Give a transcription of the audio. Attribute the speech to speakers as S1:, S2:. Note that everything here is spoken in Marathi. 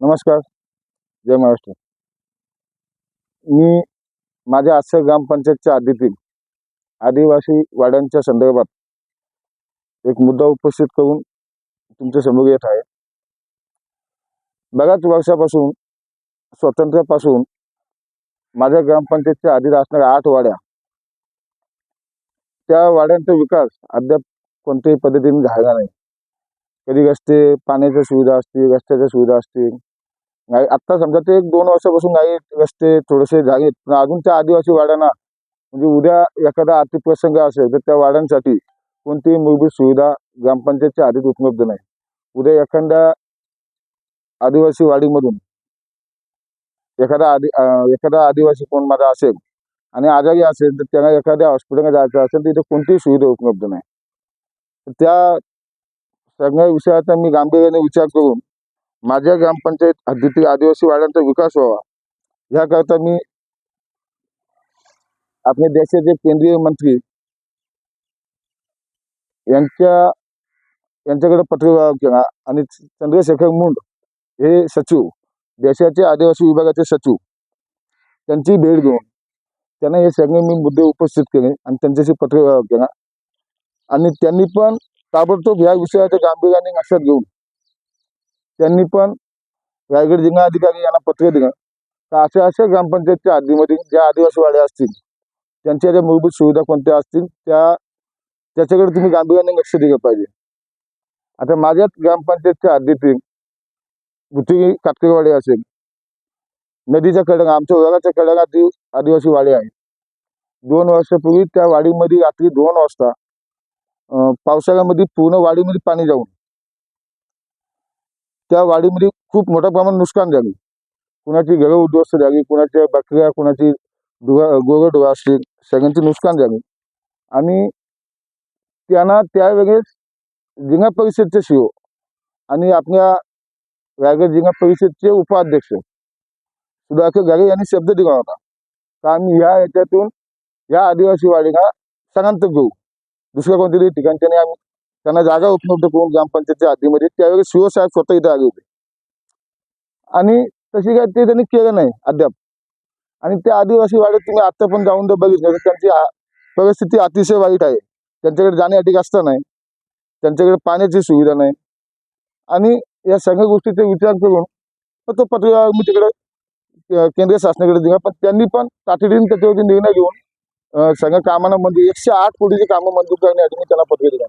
S1: नमस्कार. जय महाराष्ट्र. मी माझ्या आजच्या ग्रामपंचायतच्या आधीतील आदिवासी वाड्यांच्या संदर्भात एक मुद्दा उपस्थित करून तुमच्यासमोर येत आहे. बऱ्याच वर्षापासून स्वातंत्र्यापासून माझ्या ग्रामपंचायतच्या आधीत असणाऱ्या आठ वाड्या त्या वाड्यांचा विकास अद्याप कोणत्याही पद्धतीने झाला नाही. कधी रस्ते पाण्याच्या सुविधा असतील रस्त्याच्या सुविधा असतील नाही आत्ता समजा ते एक दोन वर्षापासून काही रस्ते थोडेसे झालेत. पण अजून त्या आदिवासी वाड्यांना म्हणजे उद्या एखादा आर्थिक प्रसंग असेल तर त्या वाड्यांसाठी कोणतीही मूलभूत सुविधा ग्रामपंचायतच्या हद्दीत उपलब्ध नाही. उद्या एखाद्या आदिवासी वाडीमधून एखादा आदि एखादा आदिवासी कोण माझा असेल आणि आजारी असेल तर त्यांना एखाद्या हॉस्पिटलला जायचं असेल तिथे कोणतीही सुविधा उपलब्ध नाही. तर त्या सगळ्या विषयाचा मी गांभीर्याने विचार करून माझ्या ग्रामपंचायत हद्दीतील आदिवासी वाड्यांचा विकास व्हावा. याकरता मी आपल्या देशाचे केंद्रीय मंत्री यांच्या यांच्याकडे पत्रव्यवहार केला आणि चंद्रशेखर मुंड हे सचिव देशाचे आदिवासी विभागाचे सचिव त्यांची भेट घेऊन त्यांना हे सगळे मी मुद्दे उपस्थित केले आणि त्यांच्याशी पत्रव्यवहार केला. आणि त्यांनी पण ताबडतोब या विषयाच्या गांभीर्याने लक्षात घेऊन त्यांनी पण रायगड जिल्हा अधिकारी यांना पत्र दिलं. का अशा अशा ग्रामपंचायतच्या हद्दीमध्ये ज्या आदिवासी वाड्या असतील त्यांच्या ज्या मूलभूत सुविधा कोणत्या असतील त्या त्याच्याकडे तुम्ही गांभीर्याने लक्ष दिलं पाहिजे. आता माझ्याच ग्रामपंचायतच्या हद्दीतील भुतिगी कातकरवाडी असेल नदीच्या कडेला आमच्या विभागाच्या कडेला ती आदिवासी वाडी आहे. दोन वर्षापूर्वी त्या वाडीमध्ये रात्री दोन वाजता पावसाळ्यामध्ये पूर्ण वाडीमध्ये पाणी जाऊन त्या वाडीमध्ये खूप मोठ्या प्रमाणात नुकसान झाली. कुणाची घरं उद्ध्वस्त झाली कुणाच्या बकऱ्या कुणाची गोरं डोळा असतील सगळ्यांचे नुकसान झाले. आणि त्यांना त्यावेळेस जिल्हा परिषदचे सीओ आणि आपल्या रायगड जिल्हा परिषदचे उपाध्यक्ष सुधाकर गारे यांनी शब्द दिला होता. का आम्ही ह्या याच्यातून या आदिवासी वाडीला स्थलांतर घेऊ. दुसऱ्या कोणत्यातरी ठिकाणच्या आम्ही त्यांना जागा उपलब्ध करून ग्रामपंचायतच्या हद्दीमध्ये त्यावेळेस शिव साहेब स्वतः इथे आले होते. आणि तशी काय ते त्यांनी केलं नाही अद्याप. आणि त्या आदिवासी वाड्यात तुम्ही आता पण जाऊन जर बघितलं तर त्यांची परिस्थिती अतिशय वाईट आहे. त्यांच्याकडे जाण्यासाठी रस्ता नाही. त्यांच्याकडे पाण्याची सुविधा नाही. आणि या सगळ्या गोष्टीचा विचार करून तो पत्रव्यवहार मी तिकडे केंद्र केंद्रीय शासनाकडे दिला. पण त्यांनी पण तातडीने त्याच्यावरती निर्णय घेऊन सगळ्या कामांना म्हणजे एकशे आठ कोटीची कामं मंजूर करण्यासाठी मी त्यांना पत्र दिलं.